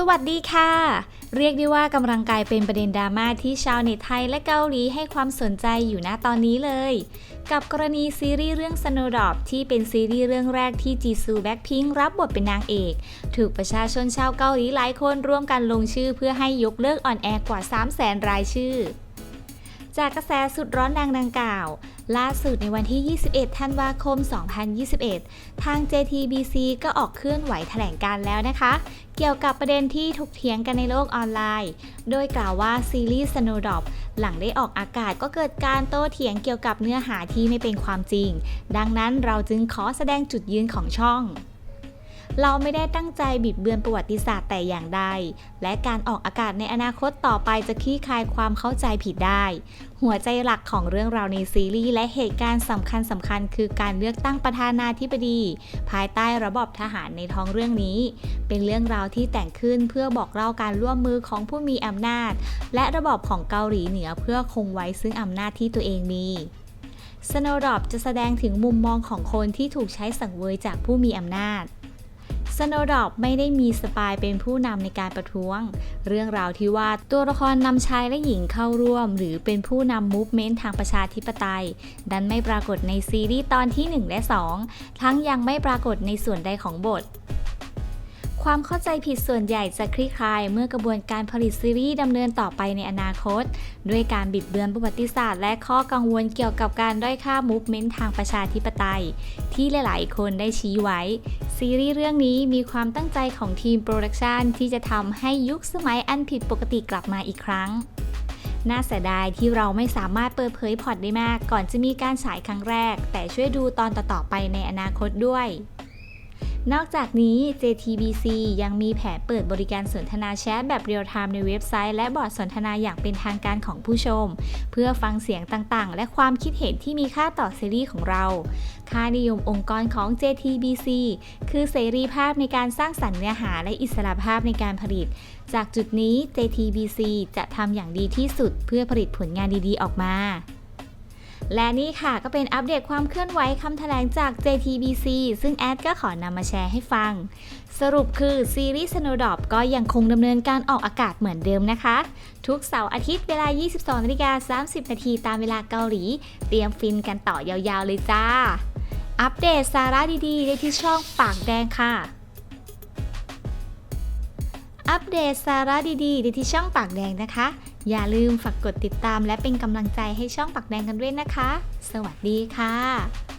สวัสดีค่ะ เรียกได้ว่ากำลังกลายเป็นประเด็นดราม่าที่ชาวเน็ตไทยและเกาหลีให้ความสนใจอยู่ณตอนนี้เลย กับกรณีซีรีส์เรื่อง Snowdrop ที่เป็นซีรีส์เรื่องแรกที่จีซูแบ็คพิงรับบทเป็นนางเอก ถูกประชาชนชาวเกาหลีหลายคนร่วมกันลงชื่อเพื่อให้ยกเลิกออนแอร์กว่า 3 0 0แสนรายชื่อ จากกระแสสุดร้อนดังดังกล่าว ล่าสุดในวันที่ 21 ธันวาคม 2021 ทาง JTBC ก็ออกเคลื่อนไหวแถลงการแล้วนะคะ เกี่ยวกับประเด็นที่ถกเถียงกันในโลกออนไลน์ โดยกล่าวว่าซีรีส์ Snowdrop หลังได้ออกอากาศก็เกิดการโต้เถียงเกี่ยวกับเนื้อหาที่ไม่เป็นความจริง ดังนั้นเราจึงขอแสดงจุดยืนของช่อง เราไม่ได้ตั้งใจบิดเบือนประวัติศาสตร์แต่อย่างใด และการออกอากาศในอนาคตต่อไปจะคลี่คลายความเข้าใจผิดได้ หัวใจหลักของเรื่องราวในซีรีส์และเหตุการณ์สำคัญสำคัญคือการเลือกตั้งประธานาธิบดี ภายใต้ระบอบทหารในท้องเรื่องนี้ เป็นเรื่องราวที่แต่งขึ้นเพื่อบอกเล่าการร่วมมือของผู้มีอำนาจ และระบอบของเกาหลีเหนือเพื่อคงไว้ซึ่งอำนาจที่ตัวเองมี Snowdrop จะแสดงถึงมุมมองของคนที่ถูกใช้สังเวยจากผู้มีอำนาจ สโนดอบไม่ได้มีสปายเป็นผู้นำในการประท้วง เรื่องราวที่ว่าตัวละครนำชายและหญิงเข้าร่วม หรือเป็นผู้นำมูฟเมนต์ทางประชาธิปไตย ดันไม่ปรากฏในซีรีส์ตอนที่ 1 และ 2 ทั้งยังไม่ปรากฏในส่วนใดของบท ความเข้าใจผิดส่วนใหญ่จะคลี่คลายเมื่อกระบวนการผลิตซีรีส์ดำเนินต่อไปในอนาคต ด้วยการบิดเบือนประวัติศาสตร์และข้อกังวลเกี่ยวกับการด้อยค่ามูฟเมนต์ทางประชาธิปไตย ที่หลาย ๆ คนได้ชี้ไว้ ซีรีส์เรื่องนี้มีความตั้งใจของทีมโปรดักชันที่จะทำให้ยุคสมัยอันผิดปกติกลับมาอีกครั้งน่าเสียดายที่เราไม่สามารถเปิดเผยพอตได้มาก ก่อนจะมีการฉายครั้งแรก แต่ช่วยดูตอนต่อๆไปในอนาคตด้วย นอกจากนี้ JTBC ยังมีแผนเปิดบริการสนทนาแชทแบบเรียลไทม์ในเว็บไซต์ และบอร์ดสนทนาอย่างเป็นทางการของผู้ชม เพื่อฟังเสียงต่างๆ และความคิดเห็นที่มีค่าต่อซีรีส์ของเรา ค่านิยมองค์กรของ JTBC คือเสรีภาพในการสร้างสรรค์เนื้อหาและอิสระภาพในการผลิต จากจุดนี้ JTBC จะทำอย่างดีที่สุดเพื่อผลิตผลงานดีๆ ออกมา และนี่ค่ะก็เป็นอัปเดตความเคลื่อนไหวคำแถลงจาก JTBC ซึ่งแอดก็ขอนำมาแชร์ให้ฟัง สรุปคือซีรีส์ Snowdrop ก็ยังคงดำเนินการออกอากาศเหมือนเดิมนะคะ ทุกเสาร์อาทิตย์เวลา 22นาฬิกา30 นาทีตามเวลาเกาหลี เตรียมฟินกันต่อยาวๆเลยจ้า อัปเดตสาระดีๆ ได้ที่ช่องปากแดงค่ะอัปเดตสาระดีๆได้ที่ช่องปากแดงนะคะ อย่าลืมฝากกดติดตามและเป็นกำลังใจให้ช่องปักแดงกันด้วยนะคะ สวัสดีค่ะ